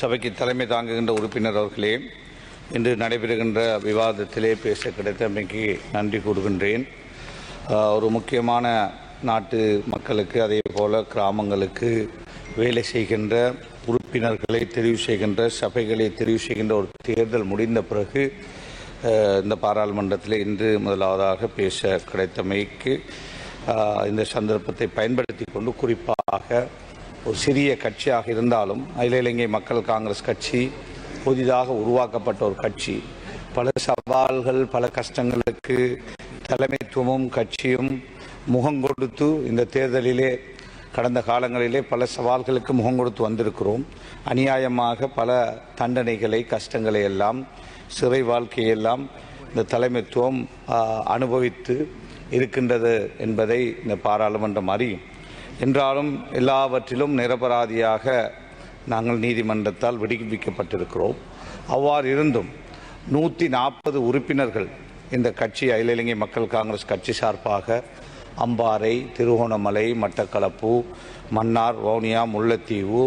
சபைக்கு தலைமை தாங்குகின்ற உறுப்பினர் அவர்களே இன்று நடைபெறுகின்ற விவாதத்திலே பேச கிடைத்தமைக்கு நன்றி கூறுகின்றேன். ஒரு முக்கியமான நாட்டு மக்களுக்கு அதே போல கிராமங்களுக்கு வேலை செய்கின்ற உறுப்பினர்களை தெரிவு செய்கின்ற சபைகளை தெரிவு செய்கின்ற ஒரு தேர்தல் முடிந்த பிறகு இந்த பாராளுமன்றத்தில் இன்று முதலாவதாக பேச கிடைத்தமைக்கு இந்த சந்தர்ப்பத்தை பயன்படுத்தி கொண்டு குறிப்பாக ஒரு சிறிய கட்சியாக இருந்தாலும் அகில இலங்கை மக்கள் காங்கிரஸ் கட்சி புதிதாக உருவாக்கப்பட்ட ஒரு கட்சி. பல சவால்கள் பல கஷ்டங்களுக்கு தலைமைத்துவமும் கட்சியும் முகம் கொடுத்து இந்த தேர்தலிலே கடந்த காலங்களிலே பல சவால்களுக்கு முகம் கொடுத்து வந்திருக்கிறோம். அநியாயமாக பல தண்டனைகளை கஷ்டங்களை எல்லாம் சிறை வாழ்க்கையெல்லாம் இந்த தலைமைத்துவம் அனுபவித்து இருக்கின்றது என்பதை இந்த பாராளுமன்றம் அறியும். என்றாலும் எல்லாவற்றிலும் நிரபராதியாக நாங்கள் நீதிமன்றத்தால் விடுவிக்கப்பட்டிருக்கிறோம். அவ்வாறு இருந்தும் நூற்றி நாற்பது உறுப்பினர்கள் இந்த கட்சி அகில இலங்கை மக்கள் காங்கிரஸ் கட்சி சார்பாக அம்பாறை திருகோணமலை மட்டக்களப்பு மன்னார் வவுனியா முல்லைத்தீவு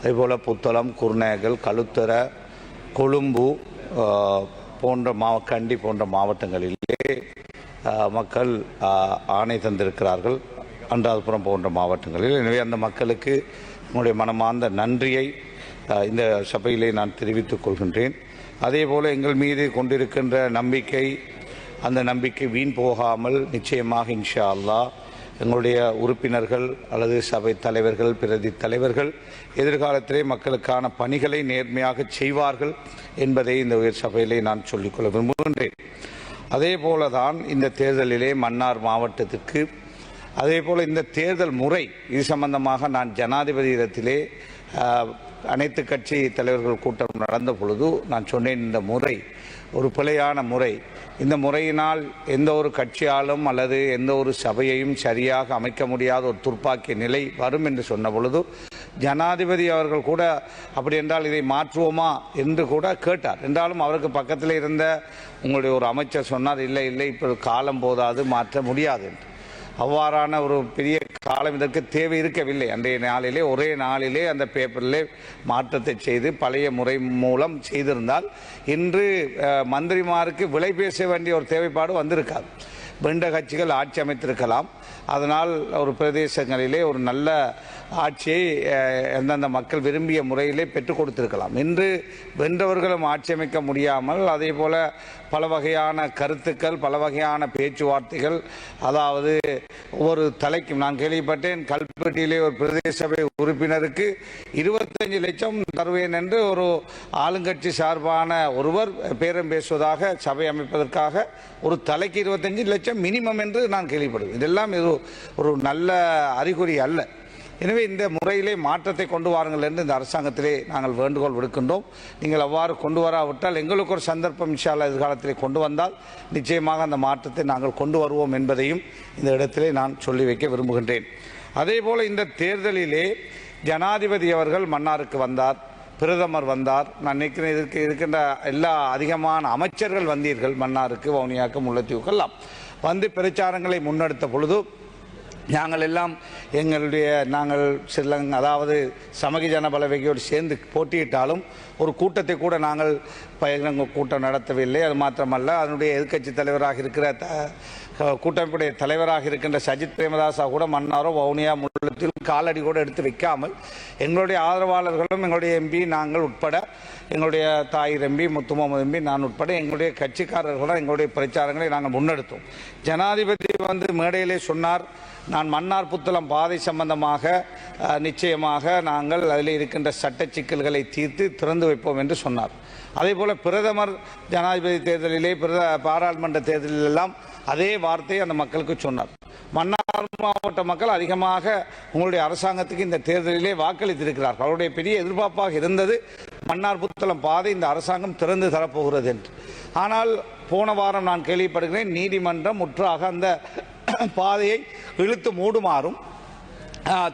அதேபோல் புத்தளம் குருநேகல் கழுத்தர கொழும்பு போன்ற மாவ கண்டி போன்ற மாவட்டங்களிலே மக்கள் ஆணை தந்திருக்கிறார்கள். அன்றாதபுரம் போன்ற மாவட்டங்களில். எனவே அந்த மக்களுக்கு என்னுடைய மனமார்ந்த நன்றியை இந்த சபையிலே நான் தெரிவித்துக் கொள்கின்றேன். அதே போல் எங்கள் மீது கொண்டிருக்கின்ற நம்பிக்கை அந்த நம்பிக்கை வீண் போகாமல் நிச்சயமாக இன்ஷா அல்லாஹ் எங்களுடைய உறுப்பினர்கள் அல்லது சபை தலைவர்கள் பிரதி தலைவர்கள் எதிர்காலத்திலே மக்களுக்கான பணிகளை நேர்மையாக செய்வார்கள் என்பதை இந்த உயர் சபையிலே நான் சொல்லிக்கொள்ள விரும்புகின்றேன். அதே போலதான் இந்த தேர்தலிலே மன்னார் மாவட்டத்திற்கு அதே போல் இந்த தேர்தல் முறை இது சம்பந்தமாக நான் ஜனாதிபதியிடத்திலே இடத்திலே அனைத்து கட்சி தலைவர்கள் கூட்டம் நடந்த பொழுது நான் சொன்னேன் இந்த முறை ஒரு பிழையான முறை. இந்த முறையினால் எந்த ஒரு கட்சியாலும் அல்லது எந்த ஒரு சபையையும் சரியாக அமைக்க முடியாத ஒரு துர்ப்பாக்கிய நிலை வரும் என்று சொன்ன பொழுது ஜனாதிபதி அவர்கள் கூட அப்படி என்றால் இதை மாற்றுவோமா என்று கூட கேட்டார். என்றாலும் அவருக்கு பக்கத்தில் இருந்த உங்களுடைய ஒரு அமைச்சர் சொன்னார் இல்லை இல்லை இப்போ காலம் போதாது மாற்ற முடியாது என்று. அவ்வாறான ஒரு பெரிய காலம் இதற்கு தேவை இருக்கவில்லை. அன்றைய நாளிலே ஒரே நாளிலே அந்த பேப்பரிலே மாற்றத்தை செய்து பழைய முறை மூலம் செய்திருந்தால் இன்று மந்திரிமாருக்கு விலை பேச வேண்டிய ஒரு தேவைப்பாடு வந்திருக்காது. வெண்ட கட்சிகள் ஆட்சி அமைத்திருக்கலாம். அதனால் ஒரு பிரதேசங்களிலே ஒரு நல்ல ஆட்சியை எந்தெந்த மக்கள் விரும்பிய முறையிலே பெற்றுக் கொடுத்திருக்கலாம். இன்று வென்றவர்களும் ஆட்சி அமைக்க முடியாமல் அதே போல பல வகையான கருத்துக்கள் பல வகையான பேச்சுவார்த்தைகள். அதாவது ஒவ்வொரு தலைக்கும் நான் கேள்விப்பட்டேன் கல்பட்டியிலே ஒரு பிரதேச சபை உறுப்பினருக்கு இருபத்தஞ்சு லட்சம் தருவேன் என்று ஒரு ஆளுங்கட்சி சார்பான ஒருவர் பேரம் பேசுவதாக சபை அமைப்பதற்காக ஒரு தலைக்கு இருபத்தஞ்சு லட்சம் மினிமம் என்று நான் கேள்விப்படுவேன். இதெல்லாம் இது ஒரு நல்ல அறிகுறி அல்ல. எனவே இந்த முறையிலே மாற்றத்தை கொண்டு வாருங்கள் என்று இந்த அரசாங்கத்திலே நாங்கள் வேண்டுகோள் விடுக்கின்றோம். நீங்கள் அவ்வாறு கொண்டு வராவிட்டால் எங்களுக்கு ஒரு சந்தர்ப்பம் இன்ஷால்லா எதிர்காலத்திலே கொண்டு வந்தால் நிச்சயமாக அந்த மாற்றத்தை நாங்கள் கொண்டு வருவோம் என்பதையும் இந்த இடத்திலே நான் சொல்லி வைக்க விரும்புகின்றேன். அதேபோல இந்த தேர்தலிலே ஜனாதிபதி அவர்கள் மன்னாருக்கு வந்தார் பிரதமர் வந்தார். நான் நினைக்கிறேன் இதற்கு இருக்கின்ற எல்லா அதிகமான அமைச்சர்கள் வந்தீர்கள் மன்னாருக்கு வவுனியாக்கு முல்லைத்தீவுக்கு வந்து பிரச்சாரங்களை முன்னெடுத்த பொழுது நாங்கள் எல்லாம் எங்களுடைய நாங்கள் ஸ்ரீலங்கா அதாவது சமகி ஜனபலவையோடு சேர்ந்து போட்டியிட்டாலும் ஒரு கூட்டத்தை கூட நாங்கள் பகிரங்க கூட்டம் நடத்தவில்லை. அது மாத்திரமல்ல அதனுடைய எதிர்க்கட்சி தலைவராக இருக்கிற த- கூட்டமைப்புடைய தலைவராக இருக்கின்ற சஜித் பிரேமதாசா கூட மன்னாரோ வவுனியா முள்ளத்தில் காலடி கூட எடுத்து வைக்காமல் எங்களுடைய ஆதரவாளர்களும் எங்களுடைய எம்பி நாங்கள் உட்பட எங்களுடைய தாய் ரம்பி முத்து எம்பி நான் உட்பட எங்களுடைய கட்சிக்காரர்களோட எங்களுடைய பிரச்சாரங்களை நாங்கள் முன்னெடுத்தோம். ஜனாதிபதி வந்து மேடையிலே சொன்னார் நான் மன்னார் புத்தளம் பாதை சம்பந்தமாக நிச்சயமாக நாங்கள் அதில் இருக்கின்ற சட்ட சிக்கல்களை தீர்த்து திறந்து வைப்போம் என்று சொன்னார். அதே போல பிரதமர் ஜனாதிபதி தேர்தலிலே பிரத பாராளுமன்ற தேர்தலில் எல்லாம் அதே வார்த்தையை அந்த மக்களுக்கு சொன்னார். மன்னார் மாவட்ட மக்கள் அதிகமாக உங்களுடைய அரசாங்கத்துக்கு இந்த தேர்தலிலே வாக்களித்திருக்கிறார்கள். அவருடைய பெரிய எதிர்பார்ப்பாக இருந்தது மன்னார் புத்தளம் பாதை இந்த அரசாங்கம் திறந்து தரப்போகிறது என்று. ஆனால் போன வாரம் நான் கேள்விப்படுகிறேன் நீதிமன்றம் முற்றாக அந்த பாதையை இழுத்து மூடுமாறும்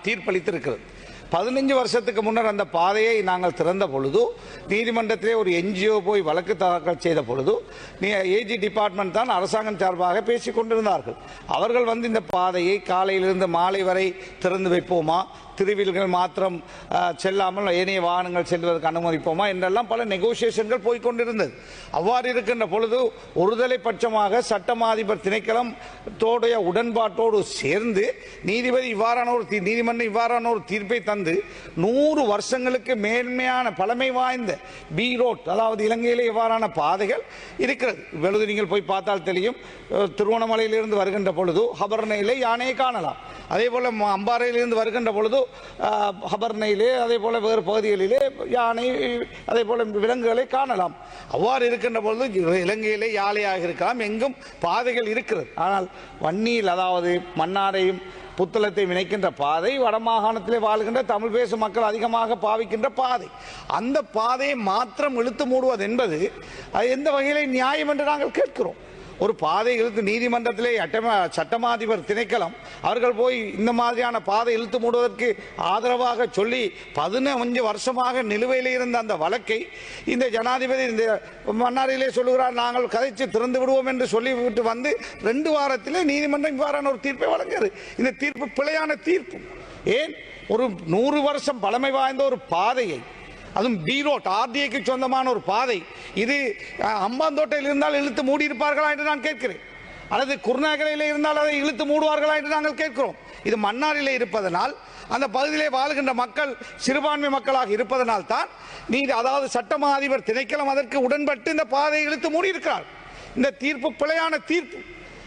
தீர்ப்பளித்திருக்கிறது. பதினஞ்சு வருஷத்துக்கு முன்னர் அந்த பாதையை நாங்கள் திறந்த பொழுது நீதிமன்றத்திலே ஒரு என்ஜிஓ போய் வழக்கு தாக்கல் செய்த பொழுது ஏஜி டிபார்ட்மெண்ட் தான் அரசாங்கம் சார்பாக பேசிக் கொண்டிருந்தார்கள். அவர்கள் வந்து இந்த பாதையை காலையிலிருந்து மாலை வரை திறந்து வைப்போமா? திருவில்கள் மாத்திரம் செல்லாமல் ஏனைய வாகனங்கள் செல்வதற்கு அனுமதிப்போமா? என்றெல்லாம் பல நெகோசியேஷன்கள் போய்கொண்டிருந்தது அவ்வாறு இருக்கின்ற பொழுது ஒருதலை பட்சமாக சட்டமாதிபர் திணைக்களம் தோடைய உடன்பாட்டோடு சேர்ந்து நீதிபதி இவ்வாறான ஒரு தீ- நீதிமன்றம் இவ்வாறான ஒரு தீர்ப்பை தந்து நூறு வருஷங்களுக்கு மேன்மையான பழமை வாய்ந்த பி ரோட் அதாவது இலங்கையிலே இவ்வாறான பாதைகள் இருக்கிறது. வெளுது நீங்கள் போய் பார்த்தால் தெரியும். அஹ், திருவோணமலையிலிருந்து வருகின்ற பொழுது ஹபர்னையிலே யானையை காணலாம். அதே போல் அம்பாறையிலிருந்து வருகின்ற பொழுது ஹபர்னையிலே அதே போல் வேறு பகுதிகளிலே யானை அதே போல் விலங்குகளை காணலாம். அவ்வாறு இருக்கின்ற பொழுது இலங்கையிலே யாழையாக இருக்கலாம். எங்கும் பாதைகள் இருக்கிறது. ஆனால் வன்னியில் அதாவது மன்னாரையும் புத்தளத்தை இணைக்கின்ற பாதை வடமாகாணத்திலே வாழ்கின்ற தமிழ் பேசும் மக்கள் அதிகமாக பாவிக்கின்ற பாதை. அந்த பாதையை மாத்திரம் இழுத்து மூடுவது என்பது அது எந்த வகையிலே நியாயம் என்று நாங்கள் கேட்கிறோம். ஒரு பாதை இழுத்து நீதிமன்றத்திலே அட்டம சட்டமாதிபர் திணைக்களம் அவர்கள் போய் இந்த மாதிரியான பாதை இழுத்து மூடுவதற்கு ஆதரவாக சொல்லி பதினஞ்சு வருஷமாக நிலுவையில் இருந்த அந்த வழக்கை இந்த ஜனாதிபதி இந்த மன்னாரிலே சொல்லுகிறார் நாங்கள் கதைச்சு திறந்து விடுவோம் என்று சொல்லிவிட்டு வந்து ரெண்டு வாரத்திலே நீதிமன்றம் இவ்வாறான ஒரு தீர்ப்பை வழங்குகிறது. இந்த தீர்ப்பு பிழையான தீர்ப்பு. ஏன்? ஒரு நூறு வருஷம் பழமை வாய்ந்த ஒரு பாதையை அதுவும் பி ரோட் ஆர்டிஏக்கு சொந்தமான ஒரு பாதை. இது அம்பாந்தோட்டையில் இருந்தால் இழுத்து மூடி இருப்பார்களா என்று நான் கேட்கிறேன். அல்லது குருநகரையில் இருந்தால் அதை இழுத்து மூடுவார்களா என்று நாங்கள் கேட்கிறோம். இது மன்னாரிலே இருப்பதனால் அந்த பகுதியிலே வாழ்கின்ற மக்கள் சிறுபான்மை மக்களாக இருப்பதனால் தான் நீதி அதாவது சட்டமா அதிபர் திணைக்களம் அதற்கு உடன்பட்டு இந்த பாதையை இழுத்து மூடியிருக்கிறார். இந்த தீர்ப்பு பிழையான தீர்ப்பு.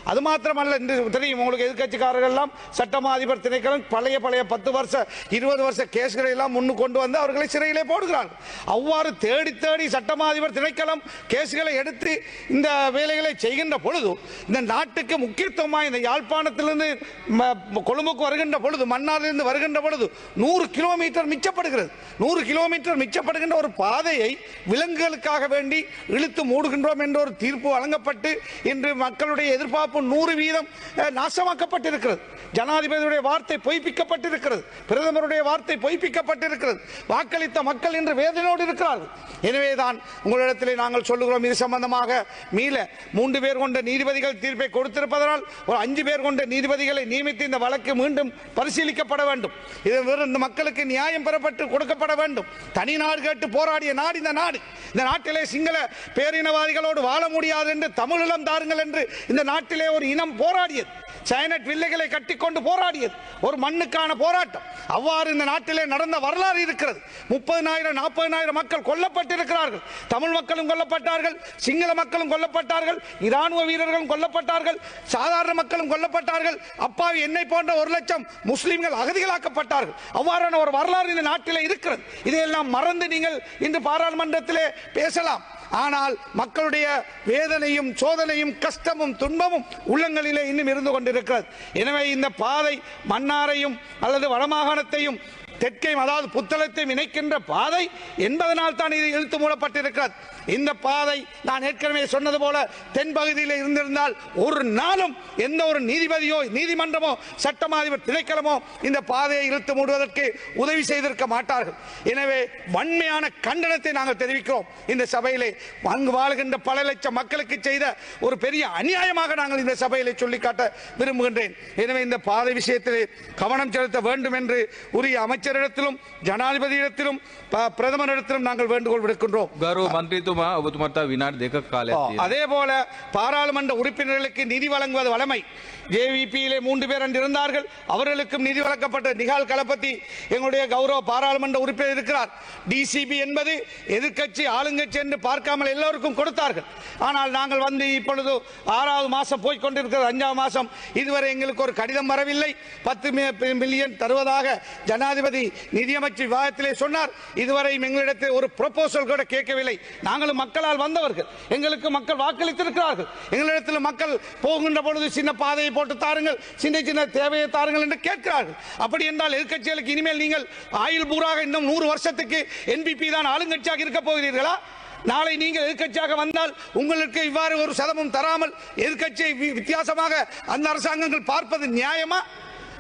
அது மாத்திரமல்ல இந்த தெரியும் உங்களுக்கு எதிர்க்கட்சிக்காரர்கள் எல்லாம் சட்டமா அதிபர் திணைக்களம் பழைய பழைய பத்து வருஷ இருபது வருஷ கேஸ்களை எல்லாம் முன்னு கொண்டு வந்து அவர்களை சிறையிலே போடுகிறார்கள் அவ்வாறு தேடி தேடி சட்டமா அதிபர் திணைக்களம் கேஸ்களை எடுத்து இந்த வேலைகளை செய்கின்ற பொழுது இந்த நாட்டுக்கு முக்கியத்துவமாக இந்த யாழ்ப்பாணத்திலிருந்து ம- கொழும்புக்கு வருகின்ற பொழுது மன்னாரிலிருந்து வருகின்ற பொழுது நூறு கிலோமீட்டர் மிச்சப்படுகிறது. நூறு கிலோமீட்டர் மிச்சப்படுகின்ற ஒரு பாதையை விலங்குகளுக்காக வேண்டி இழுத்து மூடுகின்றோம் என்ற ஒரு தீர்ப்பு வழங்கப்பட்டு இன்று மக்களுடைய எதிர்பார்ப்பு நூறு வீதம் நாசமாக்கப்பட்டிருக்கிறது. ஜனாதிபதியுடைய வார்த்தை பொய்ப்பிக்கப்பட்டிருக்கிறது. பிரதமருடைய வார்த்தை பொய்ப்பிக்கப்பட்டிருக்கிறது. வாக்களித்த மக்கள் இன்று வேதனையோடு இருக்கிறார்கள். எனவேதான் உங்களிடத்திலே நாங்கள் சொல்லுகிறோம் இது சம்பந்தமாக மீள. மூன்று பேர் கொண்ட நீதிபதிகள் தீர்ப்பை கொடுத்திருப்பதனால் ஒரு அஞ்சு பேர் கொண்ட நீதிபதிகளை நியமித்து இந்த வழக்கு மீண்டும் பரிசீலிக்கப்பட வேண்டும். இது வெறும் இந்த மக்களுக்கு நியாயம் பெறப்பட்டு கொடுக்கப்பட வேண்டும். தனி நாடு கேட்டு போராடிய நாடு இந்த நாடு. இந்த நாட்டிலே சிங்கள பேரினவாதிகளோடு வாழ முடியாது என்று தமிழிலம் தாருங்கள் என்று இந்த நாட்டில் ஒரு இனம் போராடியது. சைனட் வில்லைகளை கட்டிக்கொண்டு போராடியது. ஒரு மண்ணுக்கான போராட்டம். அவ்வாறு இந்த நாட்டிலே நடந்த வரலாறு இருக்கிறது. முப்பதினாயிரம் நாற்பதினாயிரம் மக்கள் கொல்லப்பட்டிருக்கிறார்கள். தமிழ் மக்களும் கொல்லப்பட்டார்கள். சிங்கள மக்களும் கொல்லப்பட்டார்கள். இராணுவ வீரர்களும் கொல்லப்பட்டார்கள். சாதாரண மக்களும் கொல்லப்பட்டார்கள். அப்பாவி என்னை போன்ற ஒரு லட்சம் முஸ்லிம்கள் அகதிகளாக்கப்பட்டார்கள். அவ்வாறான ஒரு வரலாறு இந்த நாட்டிலே இருக்கிறது. இதையெல்லாம் மறந்து நீங்கள் இன்று பாராளுமன்றத்திலே பேசலாம். ஆனால் மக்களுடைய வேதனையும் சோதனையும் கஷ்டமும் துன்பமும் உள்ளங்களிலே இன்னும் இருந்து கொண்டிருக்கிறது. எனவே இந்த பாதை மன்னாரையும் அல்லது வடமாகாணத்தையும் தெற்கையும் அதாவது புத்தளத்தையும் இணைக்கின்ற பாதை என்பதனால் தான் இது இழுத்து மூடப்பட்டிருக்கிறது. இந்த பாதை நான் ஏற்கனவே சொன்னது போல தென் பகுதியில் இருந்திருந்தால் ஒரு நாளும் எந்த ஒரு நீதிபதியோ நீதிமன்றமோ சட்டமாதிபர் திணைக்களமோ இந்த பாதையை இழுத்து மூடுவதற்கு உதவி செய்திருக்க மாட்டார்கள். எனவே வன்மையான கண்டனத்தை நாங்கள் தெரிவிக்கிறோம். இந்த சபையிலே அங்கு வாழ்கின்ற பல லட்சம் மக்களுக்கு செய்த ஒரு பெரிய அநியாயமாக நாங்கள் இந்த சபையிலே சொல்லிக்காட்ட விரும்புகின்றேன். எனவே இந்த பாதை விஷயத்திலே கவனம் செலுத்த வேண்டும் என்று உரிய அமைச்சர் அமைச்சரிடத்திலும் ஜனாதிபதியிடத்திலும் பிரதமரிடத்திலும் நாங்கள் வேண்டுகோள் விடுக்கின்றோம். அதே போல பாராளுமன்ற உறுப்பினர்களுக்கு நிதி வழங்குவது வளமை ஜேவிபியிலே மூன்று பேர் இருந்தார்கள். அவர்களுக்கும் நிதி வழங்கப்பட்ட நிகால் கலப்பத்தி எங்களுடைய கௌரவ பாராளுமன்ற உறுப்பினர் இருக்கிறார். டிசிபி என்பது எதிர்கட்சி ஆளுங்கட்சி என்று பார்க்காமல் எல்லோருக்கும் கொடுத்தார்கள். ஆனால் நாங்கள் வந்து இப்பொழுது ஆறாவது மாதம் போய்கொண்டிருக்கிறது அஞ்சாவது மாதம் இதுவரை எங்களுக்கு ஒரு கடிதம் வரவில்லை. பத்து மில்லியன் தருவதாக ஜனாதிபதி நிதியமைச்சர் விவாதத்திலே சொன்னார் இதுவரை எங்களிடத்தில் ஒரு ப்ரொபோசல் கூட கேட்கவில்லை. நாங்களும் மக்களால் வந்தவர்கள். எங்களுக்கு மக்கள் வாக்களித்திருக்கிறார்கள். எங்களிடத்தில் மக்கள் போகின்ற பொழுது சின்ன பாதையை போட்டு தாருங்கள் சின்ன சின்ன தேவையை தாருங்கள் என்று கேட்கிறார்கள். அப்படி என்றால் எதிர்க்கட்சிகளுக்கு இனிமேல் நீங்கள் ஆயுள் பூராக இன்னும் நூறு வருஷத்துக்கு என்பிபி தான் ஆளுங்கட்சியாக இருக்க போகிறீர்களா? நாளை நீங்கள் எதிர்க்கட்சியாக வந்தால் உங்களுக்கு இவ்வாறு ஒரு சதமும் தராமல் எதிர்கட்சியை வி- வித்தியாசமாக அந்த அரசாங்கங்கள் பார்ப்பது நியாயமா?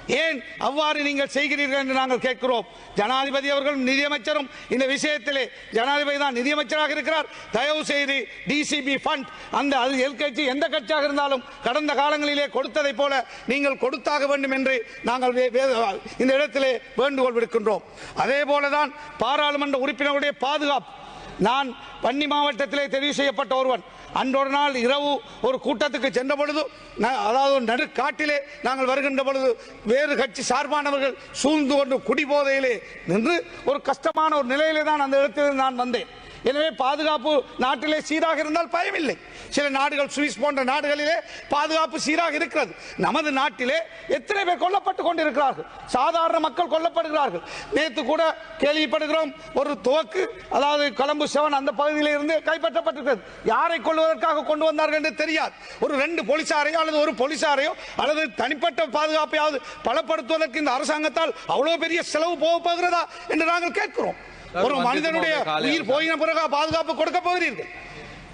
ஏன் அவ்வாறு நீங்கள் செய்கிறீர்கள் என்று நாங்கள் கேட்கிறோம்? ஜனாதிபதி அவர்களும் நிதியமைச்சரும் இந்த விஷயத்திலே ஜனாதிபதி தான் நிதியமைச்சராக இருக்கிறார். தயவு செய்து டிசிபி ஃபண்ட் அந்த அது எல்கட்சி எந்த கட்சியாக இருந்தாலும் கடந்த காலங்களிலே கொடுத்ததை போல நீங்கள் கொடுத்தாக வேண்டும் என்று நாங்கள் வே- இந்த இடத்திலே வேண்டுகோள் விடுக்கின்றோம். அதே போலதான் பாராளுமன்ற உறுப்பினருடைய பாதுகாப்பு. நான் வன்னி மாவட்டத்திலே தெரிவு செய்யப்பட்ட ஒருவன். அன்றொரு நாள் இரவு ஒரு கூட்டத்துக்கு சென்ற பொழுது ந- அதாவது ஒரு நடுக்காட்டிலே நாங்கள் வருகின்ற பொழுது வேறு கட்சி சார்பானவர்கள் சூழ்ந்து கொண்டு குடிபோதையிலே நின்று ஒரு கஷ்டமான ஒரு நிலையிலே தான் அந்த இடத்தில் நான் வந்தேன். எனவே பாதுகாப்பு நாட்டிலே சீராக இருந்தால் பயமில்லை. சில நாடுகள் சுவிஸ் போன்ற நாடுகளிலே பாதுகாப்பு சீராக இருக்கிறது. நமது நாட்டிலே எத்தனை பேர் கொல்லப்பட்டு கொண்டிருக்கிறார்கள்? சாதாரண மக்கள் கொல்லப்படுகிறார்கள். நேற்று கூட கேள்விப்படுகிறோம் ஒரு துவக்கு அதாவது கொழம்பு செவன் அந்த பகுதியில் இருந்து கைப்பற்றப்பட்டிருக்கிறது. யாரை கொள்வதற்காக கொண்டு வந்தார்கள் என்று தெரியாது. ஒரு ரெண்டு போலீசாரையோ அல்லது ஒரு போலீசாரையோ அல்லது தனிப்பட்ட பாதுகாப்பையாவது பலப்படுத்துவதற்கு இந்த அரசாங்கத்தால் அவ்வளவு பெரிய செலவு போக போகிறதா என்று நாங்கள் கேட்கிறோம். ஒரு மனிதனுடைய உயிர் போயின பிறகு பாதுகாப்பு கொடுக்க போகிறீர்கள்.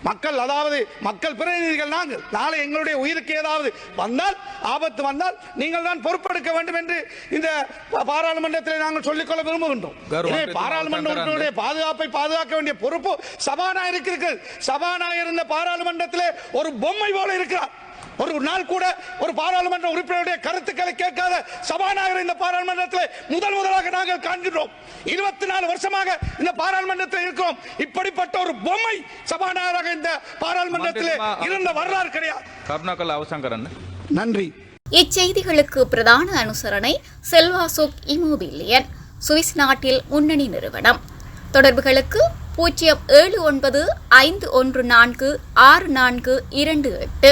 மக்கள் அதாவது மக்கள் பிரதிநிதிகள் நாங்கள் நாளை எங்களுடைய உயிருக்கு ஏதாவது வந்தால் ஆபத்து வந்தால் நீங்கள் தான் பொறுப்பெடுக்க வேண்டும் என்று இந்த பாராளுமன்றத்தில் நாங்கள் சொல்லிக்கொள்ள விரும்புகின்றோம். கௌரவ எனவே மந்திரி பாராளுமன்ற அவசரம் உறுப்பினருடைய பாதுகாப்பை பாதுகாக்க வேண்டிய பொறுப்பு சபாநாயகருக்கு இருக்கிறது சபாநாயகர் இந்த பாராளுமன்றத்திலே ஒரு பொம்மை போல இருக்கிறார். ஒரு நாள் கூட ஒரு பாராளுமன்ற உறுப்பினருடைய கருத்துக்களை கேட்காத சபாநாயகர் இந்த பாராளுமன்றத்தில் முதல் முதலாக நாங்கள் காண்கிறோம் இருபத்தி நாலு வருஷமாக இந்த பாராளுமன்றத்தில் இருக்கிறோம். இப்படிப்பட்ட ஒரு பொம்மை சபாநாயகராக இந்த பாராளுமன்றத்தில் இருந்த வரலாறு கிடையாது. நன்றி. இச்செய்திகளுக்கு பிரதான அனுசரணை செல்வாசுக் இமோபிலியன் சுவிஸ் நாட்டில் முன்னணி நிறுவனம். தொடர்புகளுக்கு பூஜ்ஜியம் ஏழு ஒன்பது ஐந்து ஒன்று நான்கு ஆறு நான்கு இரண்டு எட்டு.